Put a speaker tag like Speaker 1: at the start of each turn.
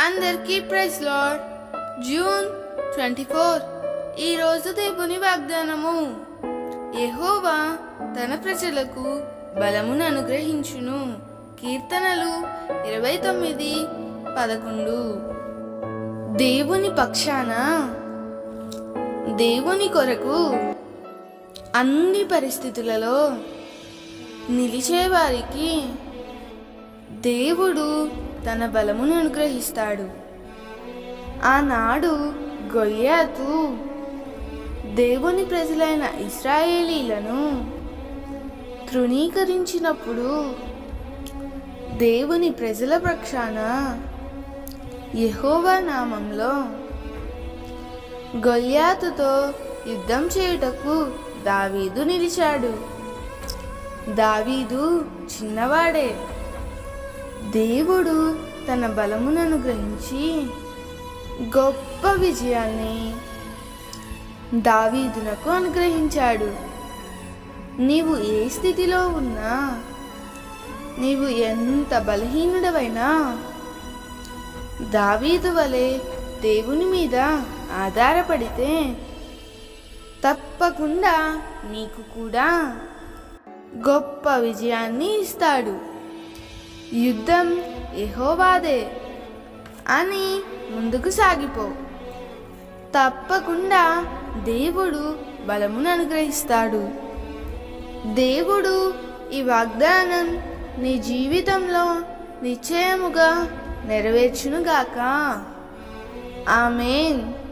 Speaker 1: అందరికీ praise Lord June twenty four ఈరోజు దేవుని వాగ్దానము. ఎహోవా తన ప్రజలకు బలమును అనుగ్రహించును. కీర్తనలు ఇరవై తొమ్మిది పదకొండు. దేవుని పక్షాన దేవుని కొరకు అన్ని పరిస్థితులలో నిలిచేవారికి దేవుడు తన బలమును అనుగ్రహిస్తాడు. ఆనాడు గొయ్యాతు దేవుని ప్రజలైన ఇస్రాయేలీలను తృణీకరించినప్పుడు దేవుని ప్రజల పక్షాన యహోవా నామంలో గొల్యాతుతో యుద్ధం చేయుటకు దావీదు నిలిచాడు. దావీదు చిన్నవాడే. దేవుడు తన బలమునను గ్రహించి గొప్ప విజయాన్ని దావీదునకు అనుగ్రహించాడు. నీవు ఏ స్థితిలో ఉన్నా నీవు ఎంత బలహీనుడవైనా దావీదు వలె దేవుని మీద ఆధారపడితే తప్పకుండా నీకు కూడా గొప్ప విజయాన్ని ఇస్తాడు. యుద్ధం ఎహోవాదే అని ముందుకు సాగిపో. తప్పకుండా దేవుడు బలమును అనుగ్రహిస్తాడు. దేవుడు ఈ వాగ్దానం నీ జీవితంలో నిశ్చయముగా నెరవేర్చునుగాక. ఆమెన్.